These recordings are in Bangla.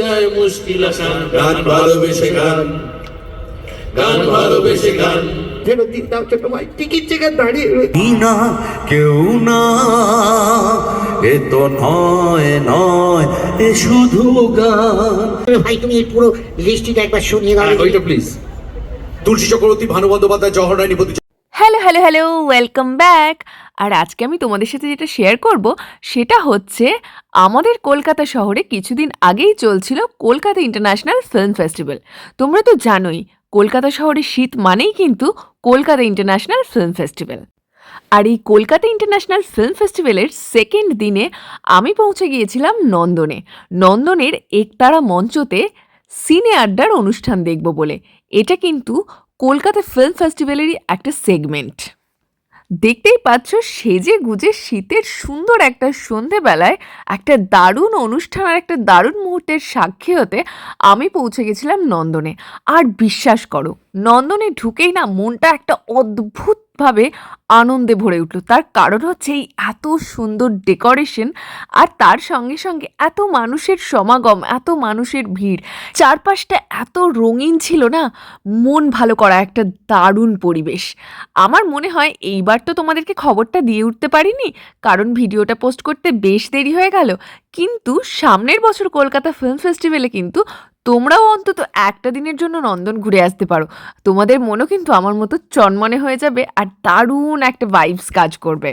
যায় মুশকিল আসান গান ভালোবেসে গান। গান ভালোবেসে গান। ছোট ভাই টিকিট চেকে দাঁড়িয়ে তুমি না কেউ না এ তো নয় নয় এ শুধু গান। ভাই তুমি এই পুরো লিস্টটা একবার শুনিয়ে দাও। হ্যাঁ, ওইটা প্লিজ তুলসী চক্রবর্তী ভানু বন্দ্যোপাধ্যায় জওহর রানী প্রতি hello hello hello welcome back আর আজকে আমি তোমাদের সাথে যেটা শেয়ার করব, সেটা হচ্ছে আমাদের কলকাতা শহরে কিছুদিন আগেই চলছিল কলকাতা ইন্টারন্যাশনাল ফিল্ম ফেস্টিভ্যাল তোমরা তো জানোই, কলকাতা শহরে শীত মানেই কিন্তু কলকাতা ইন্টারন্যাশনাল ফিল্ম ফেস্টিভ্যাল আর এই কলকাতা ইন্টারন্যাশনাল ফিল্ম ফেস্টিভ্যালের সেকেন্ড দিনে আমি পৌঁছে গিয়েছিলাম নন্দনে। নন্দনের একতারা মঞ্চতে সিনে আড্ডার অনুষ্ঠান দেখব বলে। এটা কিন্তু কলকাতা ফিল্ম ফেস্টিভ্যালেরই একটা সেগমেন্ট দেখতেই পাচ্ছ সেজে গুজে শীতের সুন্দর একটা সন্ধেবেলায় একটা দারুণ অনুষ্ঠান আর একটা দারুণ মুহূর্তের সাক্ষী হতে আমি পৌঁছে গেছিলাম নন্দনে। আর বিশ্বাস করো, নন্দনে ঢুকেই না মনটা একটা অদ্ভুতভাবে আনন্দে ভরে উঠল। তার কারণ হচ্ছে এই এত সুন্দর ডেকোরেশন আর তার সঙ্গে সঙ্গে এত মানুষের সমাগম, এত মানুষের ভিড়। চারপাশটা এত রঙিন ছিল না, মন ভালো করা একটা দারুণ পরিবেশ। আমার মনে হয় এইবার তো তোমাদেরকে খবরটা দিয়ে উঠতে পারিনি, কারণ ভিডিওটা পোস্ট করতে বেশ দেরি হয়ে গেল। কিন্তু সামনের বছর কলকাতা ফিল্ম ফেস্টিভ্যালে কিন্তু তোমরাও অন্তত একটা দিনের জন্য নন্দন ঘুরে আসতে পারো। তোমাদের মনও কিন্তু আমার মতো চনমনে হয়ে যাবে আর দারুণ একটা ভাইবস কাজ করবে।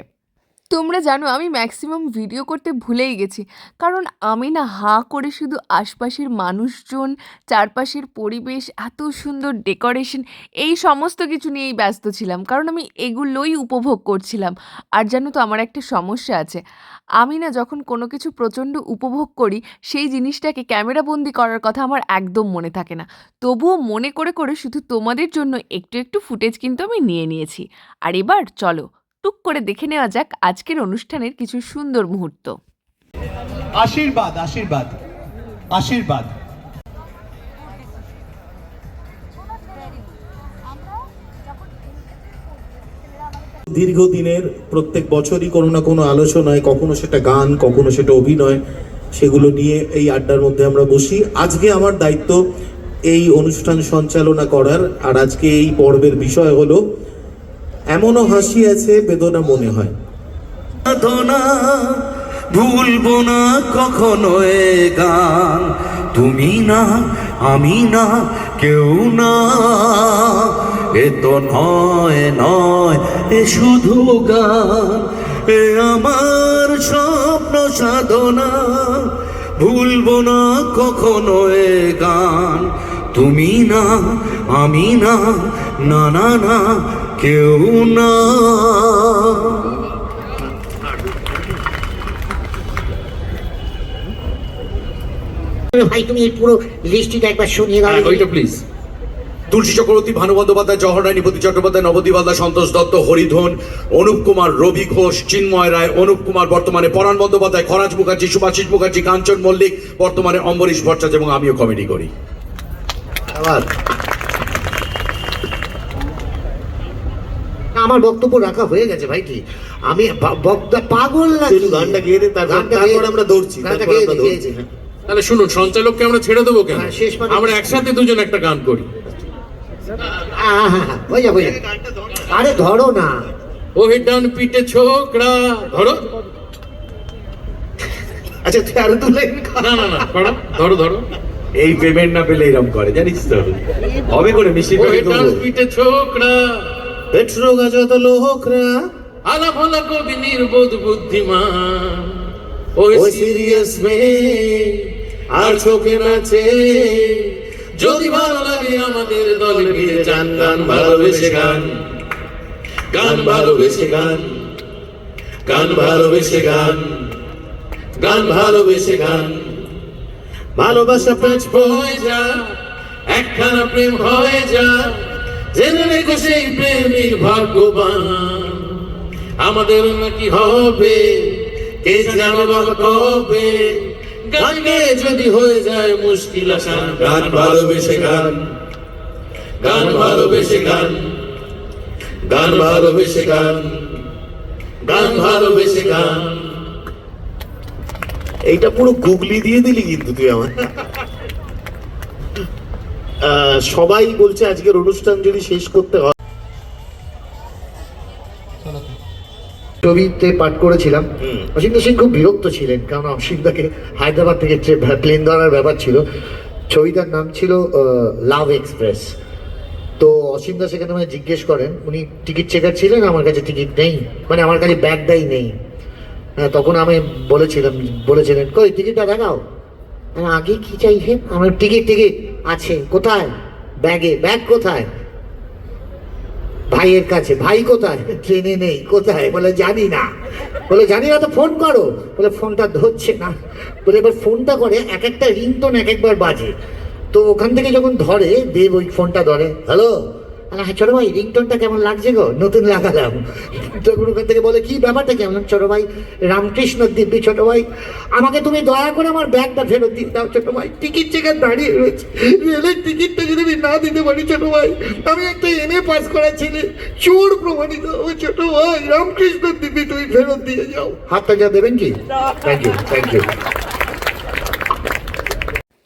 তোমরা জানো আমি ম্যাক্সিমাম ভিডিও করতে ভুলেই গেছি। কারণ আমি না হা করে শুধু আশপাশের মানুষজন, চারপাশের পরিবেশ, এত সুন্দর ডেকোরেশন, এই সমস্ত কিছু নিয়েই ব্যস্ত ছিলাম। কারণ আমি এগুলোই উপভোগ করছিলাম। আর জানো তো আমার একটা সমস্যা আছে। আমি না যখন কোনো কিছু প্রচণ্ড উপভোগ করি, সেই জিনিসটাকে ক্যামেরাবন্দি করার কথা আমার একদম মনে থাকে না। তবুও মনে করে করে শুধু তোমাদের জন্য একটু একটু ফুটেজ কিন্তু আমি নিয়ে নিয়েছি। আর এবার চলো টুক করে দেখে নেওয়া যাক আজকের অনুষ্ঠানের কিছু সুন্দর মুহূর্ত। আশীর্বাদ আশীর্বাদ আশীর্বাদ। দীর্ঘদিনের প্রত্যেক বছরই কোনো না কোনো আলোচনায় কখনো সেটা গান কখনো সেটা অভিনয় সেগুলো নিয়ে এই আড্ডার মধ্যে আমরা বসি। আজকে আমার দায়িত্ব এই অনুষ্ঠান সঞ্চালনা করার আর আজকে এই পর্বের বিষয় হলো এমনও হাসি আছে বেদনা মনে হয়। ভুলবো না কখনো গান। তুমি না, আমি না, কেউ না। এ তো নয় নয়, এ শুধু গান। এ আমার স্বপ্ন সাধনা। ভুলবো না কখনো এ গান। তুমি না, আমি না না না না কেউ না। ভাই তুমি এই পুরো লিস্টটা একবার শুনিয়ে দাও। হ্যাঁ, ওইটা প্লিজ তুলসী চক্রবর্তী ভানু বন্দ্যোপাধ্যায় জওহর প্রতি চট্টোপাধ্যায় নবদ্বীপ হালদার সন্তোষ দত্ত হরিধন অনুপ কুমার রবি ঘোষ চিন্ময় রায় অনুপ কুমার বর্তমানে পরাণ বন্দ্যোপাধ্যায় খরাজ মুখার্জি সুভাষিস মুখার্জি কাঞ্চন মল্লিক বর্তমানে অম্বরীশ ভট্টাচার্য এবং আমিও কমেডি করি। আমার বক্তব্য রাখা হয়ে গেছে ভাই কি? আমি বক্তা পাগল না গানটা গেয়ে তারপর- তারপর আমরা দৌড়ছি, গানটা তারপর গেয়ে আমরা দৌড়ছি। তাহলে শুনুন সঞ্চালককে আমরা ছেড়ে দেবো কেন? হ্যাঁ, আমরা একসাথে দুজন একটা গান করি। আরে ধরো না। ওহে ডান পিঠে ছোকরা ধরো। আচ্ছা তুই আরও কর। না। না না ধরো ধরো এই পেমেন্ট না পেলে এরকম করে জানিস তো? হবে করে ডান পিঠে ছোকরা পেট্রো গাজত লোকরা আলা ভালা কবি নির্বোধ বুদ্ধিমান। ওই সিরিয়াস মেয়ে আর চোখে নাচে যদি ভালো লাগে আমাদের দলে ফিরে যান গান ভালোবেসে গান। গান। ভালোবেসে গান। গান ভালোবেসে গান। গান ভালোবেসে গান। ভালোবাসা পাঁচ হয়ে যা একখানা প্রেম হয়ে যা জেনে রেখো সেই প্রেমিক ভাগ্যবান। আমাদের নাকি হবে কে জানে কবে গান গেয়ে যদি হয়ে যায় মুশকিল আসান গান। ভালোবেসে গান। গান ভালোবেসে গান। গান ভালোবেসে গান। গান ভালোবেসে গান। এইটা পুরো গুগলি দিয়ে দিলি কিন্তু তুই আমার সবাই বলছে আজকের অনুষ্ঠান যদি শেষ করতে হয়। ছবিতে পাঠ করেছিলাম। অসিন্দা সিং খুব বিরক্ত ছিলেন কারণ অসিন্দাকে হায়দ্রাবাদ থেকে প্লেন ধরার ব্যাপার ছিল। ছবিটার নাম ছিল লাভ এক্সপ্রেস তো অসিন্দা সেখানে আমায় জিজ্ঞেস করেন উনি টিকিট চেকার ছিলেন আমার কাছে টিকিট নেই মানে আমার কাছে ব্যাগটাই নেই। হ্যাঁ, তখন আমি বলেছিলাম বলেছিলেন কই টিকিটটা দেখাও। আগে কি চাইছেন আমার টিকিট টিকিট আছে, কোথায়? ব্যাগে ব্যাগ কোথায়? ভাইয়ের কাছে, ভাই কোথায়? ট্রেনে নেই, কোথায়? বলে, জানি না। বলে, জানি না তো ফোন করো। বলে ফোনটা ধরছে না। বলে, এবার ফোনটা করে, এক একটা রিংটোন এক একবার বাজে। তো ওখান থেকে যখন ধরে, দেব ওই ফোনটা ধরে হ্যালো হ্যাঁ ছোট ভাই রিংটোনটা কেমন লাগছে গো? নতুন লাগালাম। তখন ওখান থেকে বলে কি ব্যাপারটা কেমন? ছোট ভাই রামকৃষ্ণ দিব্যি ছোট ভাই আমাকে তুমি দয়া করে আমার ব্যাগটা ফেরত দিয়ে দাও ছোট ভাই। টিকিট চেকার দাঁড়িয়ে রয়েছে রেলের টিকিটটা যদি আমি না দিতে পারি ছোট ভাই। আমি একটা এম এ পাস করা ছেলে চোর প্রমাণিত। ও ছোট ভাই রামকৃষ্ণ দিব্যি তুমি ফেরত দিয়ে যাও। হাতটা যা দেবেন কি? থ্যাংক ইউ থ্যাংক ইউ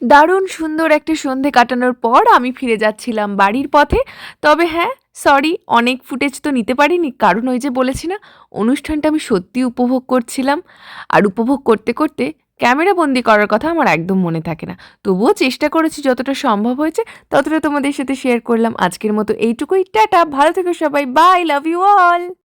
দারুণ সুন্দর একটা সন্ধে কাটানোর পর আমি ফিরে যাচ্ছিলাম বাড়ির পথে। তবে হ্যাঁ সরি অনেক ফুটেজ তো নিতে পারিনি। কারণ ওই যে বলেছি না, অনুষ্ঠানটা আমি সত্যি উপভোগ করছিলাম। আর উপভোগ করতে করতে ক্যামেরা বন্দি করার কথা আমার একদম মনে থাকে না। তবুও চেষ্টা করেছি যতটা সম্ভব হয়েছে, ততটা তোমাদের সাথে শেয়ার করলাম। আজকের মতো এইটুকুই। টাটা, ভালো থেকো সবাই। By love you all